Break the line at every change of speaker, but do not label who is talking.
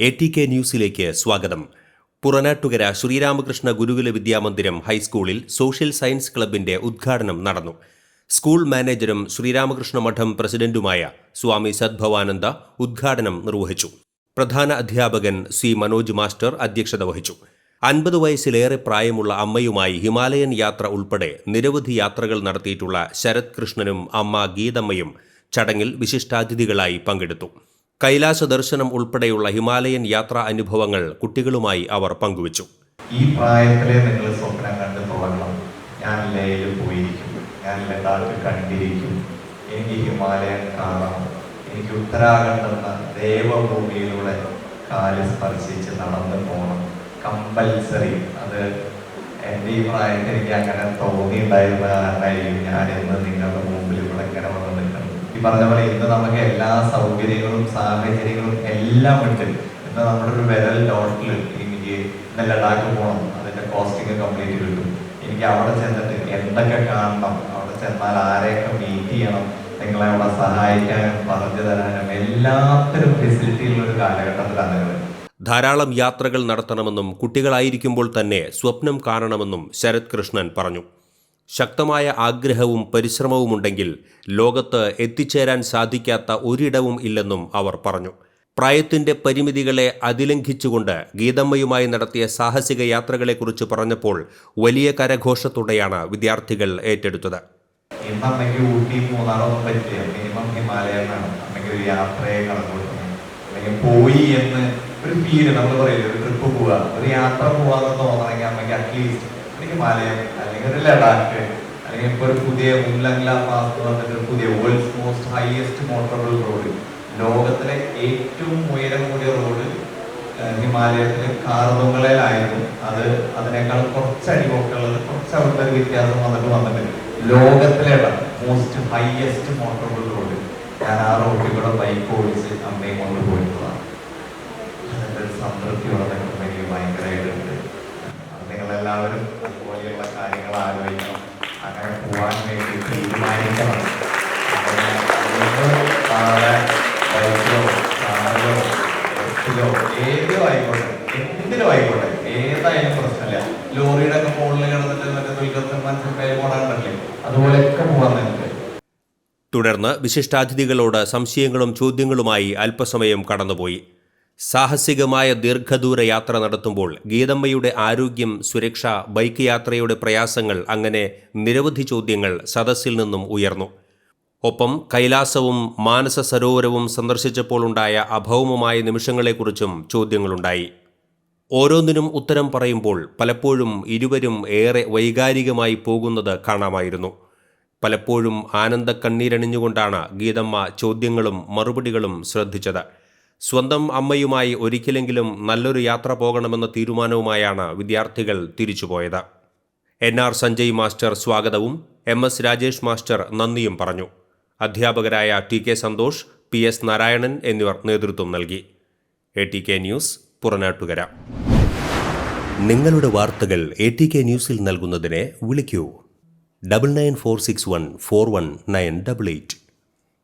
A T K ന്യൂസിലേക്ക് സ്വാഗതം. പുറനാട്ടുകര ശ്രീരാമകൃഷ്ണ ഗുരുകുല വിദ്യാമന്ദിരം ഹൈസ്കൂളിൽ സോഷ്യൽ സയൻസ് ക്ലബിന്റെ ഉദ്ഘാടനം നടന്നു. സ്കൂൾ മാനേജരും ശ്രീരാമകൃഷ്ണ മഠം പ്രസിഡന്റുമായ സ്വാമി സദ്ഭവാനന്ദ ഉദ്ഘാടനം നിർവഹിച്ചു. പ്രധാന അധ്യാപകൻ സി മനോജ് മാസ്റ്റർ അധ്യക്ഷത വഹിച്ചു. അൻപത് വയസ്സിലേറെ പ്രായമുള്ള അമ്മയുമായി ഹിമാലയൻ യാത്ര ഉൾപ്പെടെ നിരവധി യാത്രകൾ നടത്തിയിട്ടുള്ള ശരത് കൃഷ്ണനും അമ്മ ഗീതമ്മയും ചടങ്ങിൽ വിശിഷ്ടാതിഥികളായി പങ്കെടുത്തു. കൈലാസ ദർശനം ഉൾപ്പെടെയുള്ള ഹിമാലയൻ യാത്രാ അനുഭവങ്ങൾ കുട്ടികളുമായി അവർ പങ്കുവച്ചു.
ഈ പ്രായത്തിലെ നിങ്ങൾ സ്വപ്നം കണ്ട് തുടങ്ങണം ഞാൻ ലേയിൽ പോയിരിക്കും. ഞാൻ ലഡാക്ക് കണ്ടിരിക്കും. എനിക്ക് ഹിമാലയൻ കാണണം എനിക്ക് ഉത്തരാഖണ്ഡ് എന്ന ദേവഭൂമിയിലൂടെ കാൽ സ്പർശിച്ച് നടന്നു പോകണം. കമ്പൽസറി. അത് എന്റെ ഈ പ്രായത്തിൽ എനിക്ക് അങ്ങനെ തോന്നിയിട്ടുണ്ടായിരുന്ന കാരണമായിരിക്കും ഞാൻ ഇന്ന് നിങ്ങളുടെ മുമ്പിൽ ഇവിടെ ഇങ്ങനെ വന്ന് നിൽക്കണം ഈ പറഞ്ഞ പോലെ ഇന്ന് നമുക്ക് എല്ലാ സൗകര്യങ്ങളും സാഹചര്യങ്ങളും എല്ലാം ഉണ്ട്. ഇന്ന് നമ്മുടെ ഒരു വിരൽ ഡോട്ടിൽ എനിക്ക് ഇന്ന് ലഡാക്ക് പോകണം അതിന്റെ കോസ്റ്റിംഗ് കംപ്ലീറ്റ് കിട്ടും. എനിക്ക് അവിടെ ചെന്നിട്ട് എന്തൊക്കെ കാണണം? അവിടെ ചെന്നാൽ ആരെയൊക്കെ മീറ്റ് ചെയ്യണം? നിങ്ങളെ അവിടെ സഹായിക്കാനും പറഞ്ഞു തരാനും എല്ലാത്തിനും ഫെസിലിറ്റി ഉള്ള ഒരു കാലഘട്ടത്തിലാണ് നിങ്ങൾ
ധാരാളം യാത്രകൾ നടത്തണമെന്നും കുട്ടികളായിരിക്കുമ്പോൾ തന്നെ സ്വപ്നം കാണണമെന്നും ശരത് കൃഷ്ണൻ പറഞ്ഞു. ശക്തമായ ആഗ്രഹവും പരിശ്രമവുമുണ്ടെങ്കിൽ ലോകത്ത് എത്തിച്ചേരാൻ സാധിക്കാത്ത ഒരിടവും ഇല്ലെന്നും അവർ പറഞ്ഞു. പ്രായത്തിന്റെ പരിമിതികളെ അതിലംഘിച്ചുകൊണ്ട് ഗീതമ്മയുമായി നടത്തിയ സാഹസിക യാത്രകളെക്കുറിച്ച് പറഞ്ഞപ്പോൾ വലിയ കരഘോഷത്തോടെയാണ് വിദ്യാർത്ഥികൾ ഏറ്റെടുത്തത്.
മിനിമം അല്ലെങ്കിൽ പോയി എന്ന് ഒരു ഫീൽ നമ്മൾ പറയില്ല? ഒരു ട്രിപ്പ് പോവുക. ഒരു യാത്ര പോവാന്ന് തോന്നണമെങ്കിൽ അമ്മയ്ക്ക് അറ്റ്ലീസ്റ്റ് ഹിമാലയം അല്ലെങ്കിൽ ഒരു ലഡാക്ക് അല്ലെങ്കിൽ ഇപ്പൊ ഒരു പുതിയ മുല്ലങ്ല പാസ് വന്നിട്ട് ഒരു പുതിയ world's most highest motorable road ലോകത്തിലെ ഏറ്റവും ഉയരം കൂടിയ റോഡ് ഹിമാലയത്തിലെ കാർദുങ്ങളയിലായിരുന്നു അത് അതിനേക്കാൾ കുറച്ച് അടിവൊക്കുള്ളത് കുറച്ച് അവിടുത്തെ വ്യത്യാസം വന്നിട്ട് വന്നിട്ടുണ്ട്. ലോകത്തിലെ മോസ്റ്റ് ഹയസ്റ്റ് മോട്ടറബിൾ റോഡ് ഞാൻ ആ റോഡിൽ കൂടെ ബൈക്ക് ഓടിച്ച് അമ്മയും കൊണ്ട് പോയിട്ടുള്ളതാണ്. അതിന്റെ ഒരു സംതൃപ്തി എനിക്ക് ഭയങ്കരമായിട്ടുണ്ട് നിങ്ങളെല്ലാവരും ആയിക്കോട്ടെ ഏതായാലും പ്രശ്നമില്ല. ലോറിയുടെ ഒക്കെ മുകളിൽ കിടന്നിട്ട് മറ്റേ ദുൽഖർ മനസ്സിലായി സിനിമയിൽ പോടാണ്ടല്ലേ അതുപോലെയൊക്കെ പോകാൻ നിങ്ങൾക്ക്
തുടർന്ന് വിശിഷ്ടാതിഥികളോട് സംശയങ്ങളും ചോദ്യങ്ങളുമായി അല്പസമയം കടന്നുപോയി. സാഹസികമായ ദീർഘദൂര യാത്ര നടത്തുമ്പോൾ ഗീതമ്മയുടെ ആരോഗ്യം സുരക്ഷ ബൈക്ക് യാത്രയുടെ പ്രയാസങ്ങൾ അങ്ങനെ നിരവധി ചോദ്യങ്ങൾ സദസ്സിൽ നിന്നും ഉയർന്നു. ഒപ്പം കൈലാസവും മാനസ സരോവരവും സന്ദർശിച്ചപ്പോൾ ഉണ്ടായ അഭൗമമായ നിമിഷങ്ങളെക്കുറിച്ചും ചോദ്യങ്ങളുണ്ടായി. ഓരോന്നിനും ഉത്തരം പറയുമ്പോൾ പലപ്പോഴും ഇരുവരും ഏറെ വൈകാരികമായി പോകുന്നത് കാണാമായിരുന്നു. പലപ്പോഴും ആനന്ദ കണ്ണീരണിഞ്ഞുകൊണ്ടാണ് ഗീതമ്മ ചോദ്യങ്ങളും മറുപടികളും ശ്രദ്ധിച്ചത്. സ്വന്തം അമ്മയുമായി ഒരിക്കലെങ്കിലും നല്ലൊരു യാത്ര പോകണമെന്ന തീരുമാനവുമായാണ് വിദ്യാർത്ഥികൾ തിരിച്ചുപോയത്. എൻ ആർ സഞ്ജയ് മാസ്റ്റർ സ്വാഗതവും എം എസ് രാജേഷ് മാസ്റ്റർ നന്ദിയും പറഞ്ഞു. അധ്യാപകരായ T K Santhosh P S Narayanan എന്നിവർ നേതൃത്വം നൽകി. A T K news Puranattukara. നിങ്ങളുടെ വാർത്തകൾ എ ടി കെ ന്യൂസിൽ നൽകുന്നതിന് വിളിക്കൂ. Double nine four six one four one nine double eight